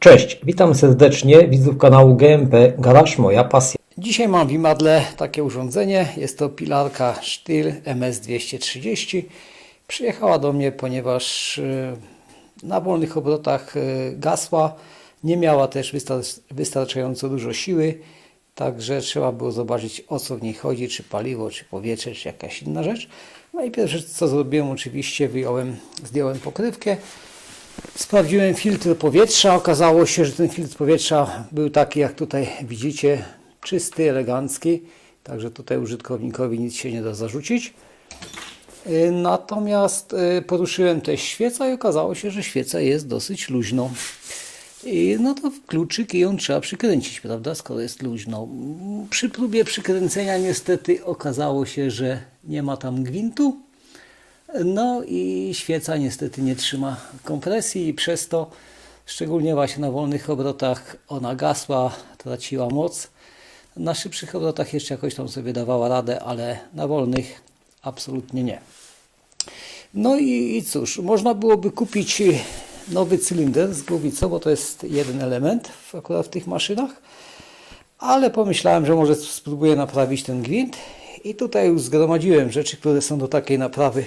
Cześć, witam serdecznie widzów kanału GMP Garaż Moja Pasja. Dzisiaj mam w Imadle takie urządzenie. Jest to pilarka Stihl MS230. Przyjechała do mnie, ponieważ e, na wolnych obrotach e, gasła. Nie miała też wystar- wystarczająco dużo siły. Także trzeba było zobaczyć o co w niej chodzi, czy paliwo, czy powietrze, czy jakaś inna rzecz. No i pierwsze co zrobiłem, oczywiście wyjąłem, zdjąłem pokrywkę. Sprawdziłem filtr powietrza. Okazało się, że ten filtr powietrza był taki, jak tutaj widzicie, czysty, elegancki. Także tutaj użytkownikowi nic się nie da zarzucić. Y, Natomiast y, poruszyłem też świecę i okazało się, że świeca jest dosyć luźną. I no to kluczyk i ją trzeba przykręcić, prawda, skoro jest luźną. Przy próbie przykręcenia niestety okazało się, że nie ma tam gwintu. No i świeca niestety nie trzyma kompresji i przez to, szczególnie właśnie na wolnych obrotach, ona gasła, traciła moc. Na szybszych obrotach jeszcze jakoś tam sobie dawała radę, ale na wolnych absolutnie nie. No i, i cóż, można byłoby kupić nowy cylinder z głowicą, bo to jest jeden element akurat w tych maszynach, ale pomyślałem, że może spróbuję naprawić ten gwint i tutaj już zgromadziłem rzeczy, które są do takiej naprawy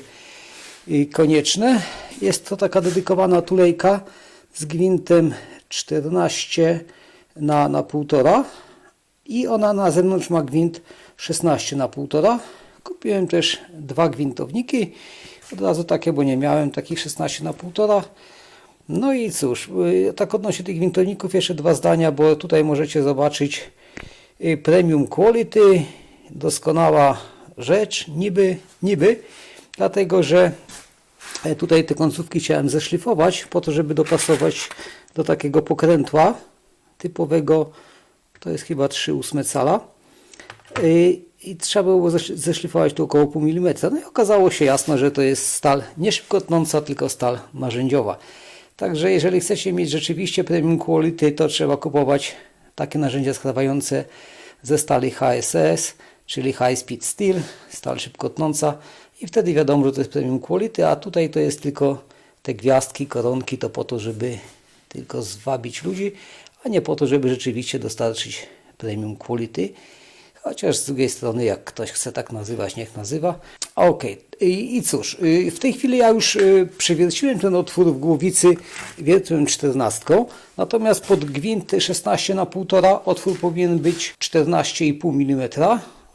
konieczne. Jest to taka dedykowana tulejka z gwintem 14 na, na 1,5 i ona na zewnątrz ma gwint 16 na 1,5. Kupiłem też dwa gwintowniki, od razu takie, bo nie miałem takich 16 na 1,5. No i cóż, y, tak odnośnie tych gwintowników jeszcze dwa zdania, bo tutaj możecie zobaczyć y, Premium Quality, doskonała rzecz, niby, niby, dlatego że e, tutaj te końcówki chciałem zeszlifować po to, żeby dopasować do takiego pokrętła typowego, to jest chyba 3,8 cala Y, i trzeba było zesz- zeszlifować tu około pół milimetra. No i okazało się jasno, że to jest stal nie szybko tnąca, tylko stal narzędziowa. Także jeżeli chcecie mieć rzeczywiście premium quality, to trzeba kupować takie narzędzia składające ze stali HSS, czyli High Speed Steel, stal szybko tnąca i wtedy wiadomo, że to jest premium quality, a tutaj to jest tylko te gwiazdki, koronki, to po to, żeby tylko zwabić ludzi, a nie po to, żeby rzeczywiście dostarczyć premium quality. Chociaż z drugiej strony, jak ktoś chce tak nazywać, niech nazywa. Okej, I, i cóż, y, w tej chwili ja już y, przewierciłem ten otwór w głowicy wiertłem 14, natomiast pod gwint 16 na 1,5 otwór powinien być 14,5 mm.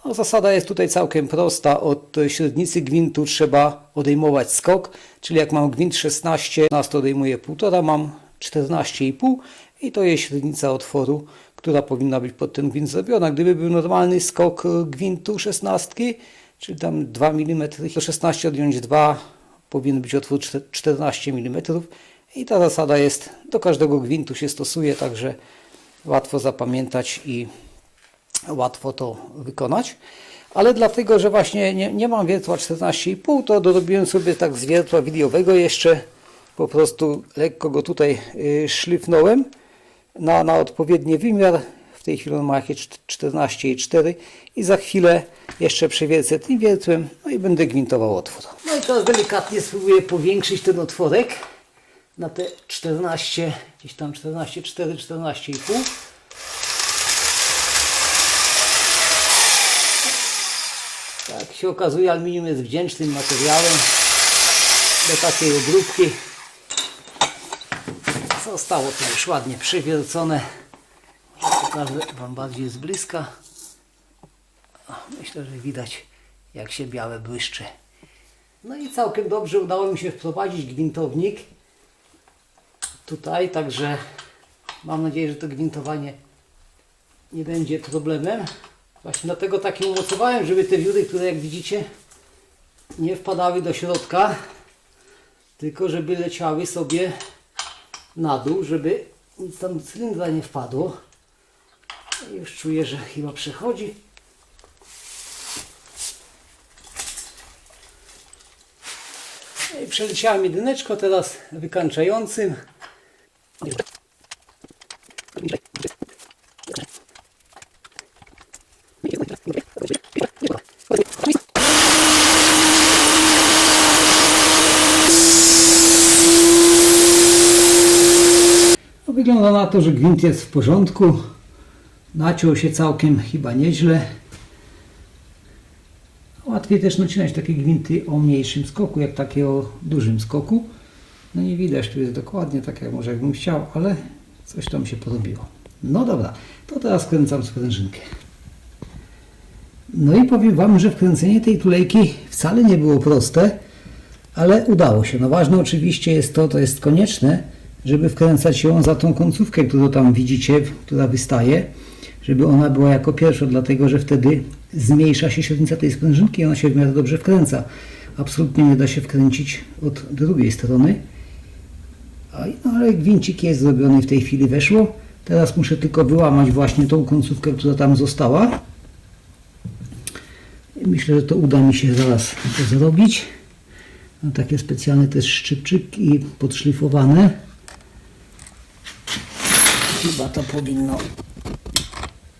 No, zasada jest tutaj całkiem prosta. Od średnicy gwintu trzeba odejmować skok, czyli jak mam gwint 16, 16 odejmuję 1,5, mam 14,5 i to jest średnica otworu, która powinna być pod ten gwint zrobiona. Gdyby był normalny skok gwintu 16, czyli tam 2 mm, to 16 odjąć 2 powinien być otwór czte- 14 mm i ta zasada jest, do każdego gwintu się stosuje, także łatwo zapamiętać i łatwo to wykonać. Ale dlatego, że właśnie nie, nie mam wiertła 14,5, to dorobiłem sobie tak z wiertła jeszcze, po prostu lekko go tutaj y, szlifnąłem na, na odpowiedni wymiar. W tej chwili on ma jakieś 14,4 i za chwilę jeszcze przewiercę tym wiertłem, no i będę gwintował otwór. No i teraz delikatnie spróbuję powiększyć ten otworek na te 14, gdzieś tam 14,4, 14,5. Tak się okazuje, aluminium jest wdzięcznym materiałem do takiej obróbki. Zostało to już ładnie przewiercone. Pokażę Wam bardziej z bliska. Myślę, że widać jak się białe błyszczy. No i całkiem dobrze udało mi się wprowadzić gwintownik tutaj, także mam nadzieję, że to gwintowanie nie będzie problemem. Właśnie dlatego tak umocowałem, żeby te wióry, które jak widzicie nie wpadały do środka, tylko żeby leciały sobie na dół, żeby tam cylindra nie wpadło. Już czuję, że chyba przechodzi. No I przeleciałem jedyneczko teraz wykańczającym. Wygląda na to, że gwint jest w porządku. Naciął się całkiem chyba nieźle. Łatwiej też nacinać takie gwinty o mniejszym skoku, jak takie o dużym skoku. No nie widać, tu jest dokładnie tak, jak może jakbym chciał, ale coś tam się porobiło. No dobra, to teraz wkręcam sprężynkę. No i powiem Wam, że wkręcenie tej tulejki wcale nie było proste, ale udało się. No ważne oczywiście jest to, to jest konieczne, żeby wkręcać ją za tą końcówkę, którą tam widzicie, która wystaje, żeby ona była jako pierwsza, dlatego że wtedy zmniejsza się średnica tej sprężynki i ona się w miarę dobrze wkręca. Absolutnie nie da się wkręcić od drugiej strony. No ale gwincik jest zrobiony w tej chwili weszło. Teraz muszę tylko wyłamać właśnie tą końcówkę, która tam została. Myślę, że to uda mi się zaraz zrobić. Mam takie specjalne też szczypczyki podszlifowane. Chyba to powinno.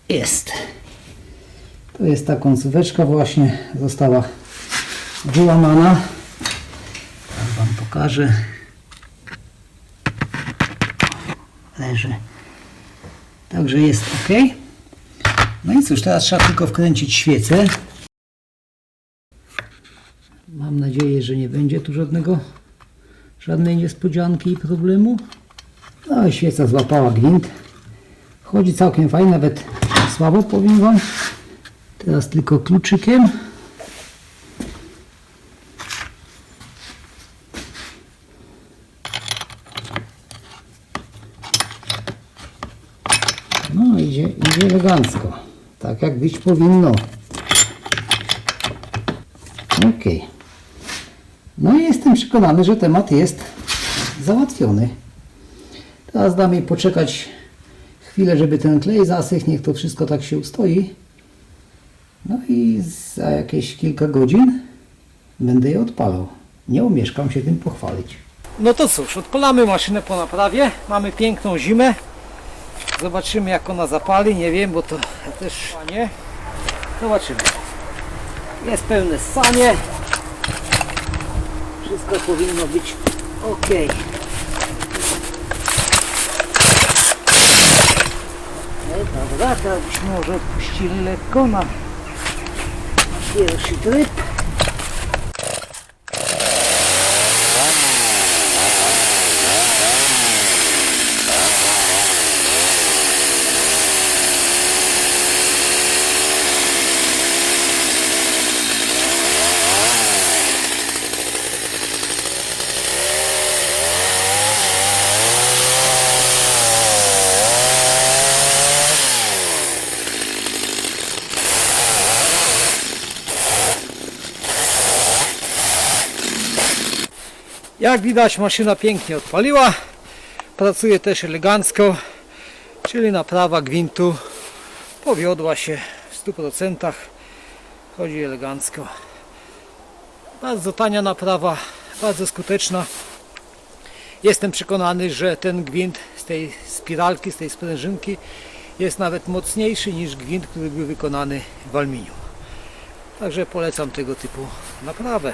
Jest. To jest ta końcóweczka właśnie została wyłamana. Teraz Wam pokażę. Leży. Także jest ok. No i cóż, teraz trzeba tylko wkręcić świecę. Mam nadzieję, że nie będzie tu żadnego, żadnej niespodzianki i problemu. No i świeca złapała gwint. Chodzi całkiem fajnie, nawet słabo powiem Wam. Teraz tylko kluczykiem. No idzie, idzie elegancko. Tak jak być powinno. Okej. No i jestem przekonany, że temat jest załatwiony. Teraz dam jej poczekać chwilę, żeby ten klej zasych, niech to wszystko tak się ustoi. No i za jakieś kilka godzin będę je odpalał. Nie umieszkam się tym pochwalić. No to cóż, odpalamy maszynę po naprawie. Mamy piękną zimę. Zobaczymy jak ona zapali. Nie wiem, bo to też nie. Zobaczymy. Jest pełne ssanie. Wszystko powinno być ok. Dobra, teraz byśmy może odpuścili lekko na pierwszy tryb. Jak widać maszyna pięknie odpaliła. Pracuje też elegancko, czyli naprawa gwintu powiodła się w 100%. Chodzi elegancko. Bardzo tania naprawa, bardzo skuteczna. Jestem przekonany, że ten gwint z tej spiralki, z tej sprężynki jest nawet mocniejszy niż gwint, który był wykonany w aluminium. Także polecam tego typu naprawę.